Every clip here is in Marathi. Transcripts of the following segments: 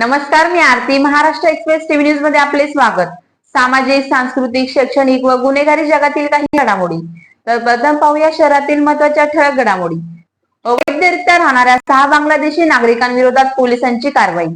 नमस्कार मी आरती. महाराष्ट्र एक्सप्रेस टीव्ही न्यूजमध्ये आपले स्वागत. सामाजिक सांस्कृतिक शैक्षणिक व गुन्हेगारी जगातील काही घडामोडी. तर प्रथम पाहूया शहरातील महत्त्वाच्या ठळक घडामोडी. अवैधरित्या राहणाऱ्या सहा बांगलादेशी नागरिकांविरोधात पोलिसांची कारवाई.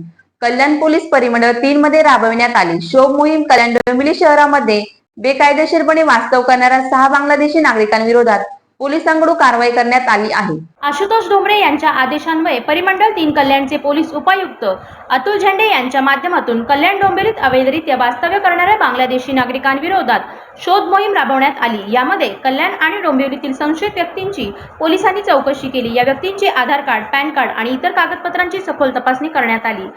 कल्याण पोलीस परिमंडळ तीन मध्ये राबविण्यात आली. शोभ मोहीम कल्याण डोंबिवली शहरामध्ये बेकायदेशीरपणे वास्तव करणाऱ्या सहा बांगलादेशी नागरिकांविरोधात पोलिसांकडून कारवाई करण्यात आली आहे. आशुतोष डोंबरे यांच्या आदेशान्वये परिमंडळ तीन कल्याणचे पोलीस उपायुक्त अतुल झेंडे यांच्या माध्यमातून कल्याण डोंबिवलीत अवैधरित्या वास्तव्य करणाऱ्या बांगलादेशी नागरिकांविरोधात शोध मोहीम राबवण्यात आली. यामध्ये कल्याण आणि डोंबिवलीतील संशयित व्यक्तींची पोलिसांनी चौकशी केली. या व्यक्तींचे आधार कार्ड पॅन कार्ड आणि इतर कागदपत्रांची सखोल तपासणी करण्यात आली.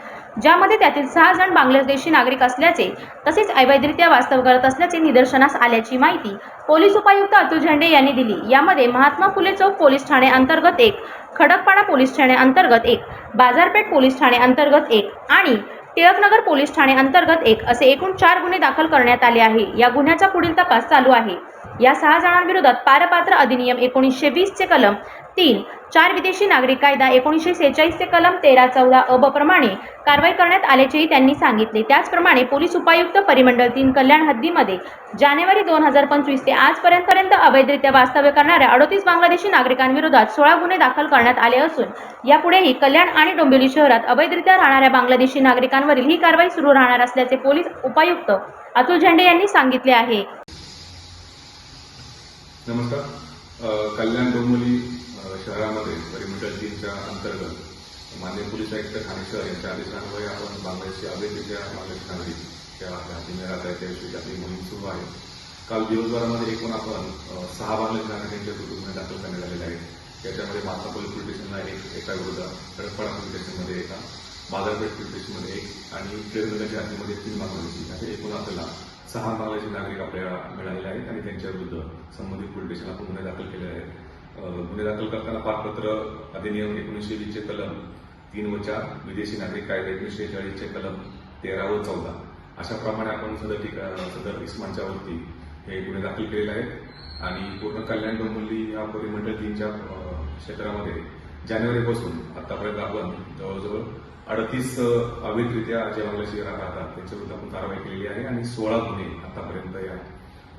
ज्यामध्ये त्यातील सहा जण बांगलादेशी नागरिक असल्याचे तसेच अवैधरित्या वास्तव करत असल्याचे निदर्शनास आल्याची माहिती पोलीस उपायुक्त अतुल झेंडे यांनी दिली. यामध्ये महात्मा फुले चौक पोलीस ठाणे अंतर्गत एक खडकपाडा पोलीस ठाणे अंतर्गत एक बाजारपेठ पोलीस ठाणे अंतर्गत एक आणि टिळकनगर पोलीस ठाणे अंतर्गत एक असे एकूण चार गुन्हे दाखल करण्यात आले आहे. या गुन्ह्याचा पुढील तपास चालू आहे. या सहा जणांविरोधात पारपात्र अधिनियम एकोणीसशे वीसचे कलम तीन चार विदेशी नागरिक कायदा एकोणीसशे सेहेचाळीसचे कलम तेरा चौदा अब प्रमाणे कारवाई करण्यात आल्याचेही त्यांनी सांगितले. त्याचप्रमाणे पोलीस उपायुक्त परिमंडळ तीन कल्याण हद्दीमध्ये जानेवारी दोन हजार पंचवीस ते आजपर्यंतपर्यंत अवैधरित्या वास्तव्य करणाऱ्या अडोतीस बांगलादेशी नागरिकांविरोधात सोळा गुन्हे दाखल करण्यात आले असून यापुढेही कल्याण आणि डोंबिवली शहरात अवैधरित्या राहणाऱ्या बांगलादेशी नागरिकांवरील ही कारवाई सुरू राहणार असल्याचे पोलीस उपायुक्त अतुल झेंडे यांनी सांगितले आहे. नमस्कार. कल्याण डोंबिवली शहरामध्ये परिमंडळ तीनच्या अंतर्गत मान्य पोलीस आयुक्त ठाणे शहर यांच्या आदेशान्वये आपण बांगलादेशी अवैधरित्या बांगलादेशी नागरिक त्या हद्दीने राहत आहेत त्याविषयी आपली मोहीम सुरू आहे. काल दिवसभरामध्ये एकूण आपण सहा बांगलादेश नागरिकांच्या गुन्हे दाखल करण्यात आलेले आहेत. त्याच्यामध्ये माता पोलीस पोलीस स्टेशनला एक एका विरुद्ध खडकपाडा पोलीस स्टेशनमध्ये एका बाजारपेठ पोलीस स्टेशनमध्ये एक आणि टिळकनगरच्या हद्दीमध्ये तीन बांगलादेशी असे एकूण आपल्याला सहा बांगलादेशी नागरिक आपल्याला मिळालेले आहेत आणि त्यांच्या विरुद्ध संबंधित पोलीस स्टेशनला आपण गुन्हे दाखल केले आहेत. गुन्हे दाखल करताना पारपत्र अधिनियम एकोणीसशे वीसचे कलम तीन व चार विदेशी नागरिक कायदा एकोणीसशे चाळीसचे कलम तेरा व चौदा. अशा प्रमाणे आपण सदर ठिकाण सदर इस्मानच्या वरती हे गुन्हे दाखल केलेले आहेत. आणि पूर्ण कल्याण डोंबिवली या परिमंडळ तीनच्या क्षेत्रामध्ये जानेवारीपासून आतापर्यंत आपण जवळजवळ अडतीस अवैधरित्या जे बांगलादेशी राहतात त्यांच्याविरुद्ध आपण कारवाई केलेली आहे आणि सोळा गुन्हे आतापर्यंत या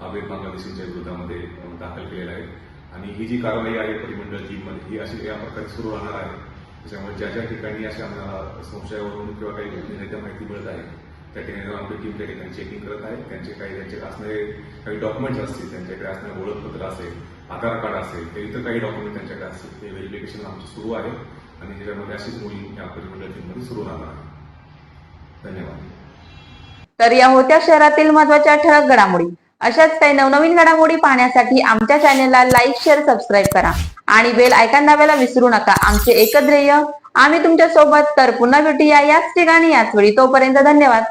अवैध बांगलादेशींच्या विरोधामध्ये दाखल केलेले आहेत. आणि ही जी कारवाई आहे परिमंडळ टीममध्ये ही अशी या प्रकारे सुरू राहणार आहे. त्याच्यामुळे ज्या ज्या ठिकाणी अशा आम्हाला संशयावरून किंवा काही घटनेच्या माहिती मिळत आहे त्या ठिकाणी जाऊन आमची टीम त्या ठिकाणी चेकिंग करत आहे त्यांचे काही त्यांचे असणारे काही डॉक्युमेंट्स असतील त्यांच्याकडे असणारे ओळखपत्र असेल आधार कार्ड असेल ते इतर काही डॉक्युमेंट त्यांच्याकडे असतील ते व्हेरिफिकेशन आमचं सुरू आहे. आणि त्याच्यामध्ये अशीच मोहीम या परिमंडळ टीममध्ये सुरू राहणार आहे धन्यवाद. तर या होत्या शहरातील महत्त्वाच्या ठळक घडामोडी. अशाच काही नवनवीन घडामोडी पाहण्यासाठी आमच्या चॅनेलला लाईक शेअर सबस्क्राईब करा. आणि बेल आयकॉन दाबायला विसरू नका. आमचे एकच ध्येय आम्ही तुमच्यासोबत तर पुन्हा भेटूया याच ठिकाणी याच वेळी. तोपर्यंत धन्यवाद.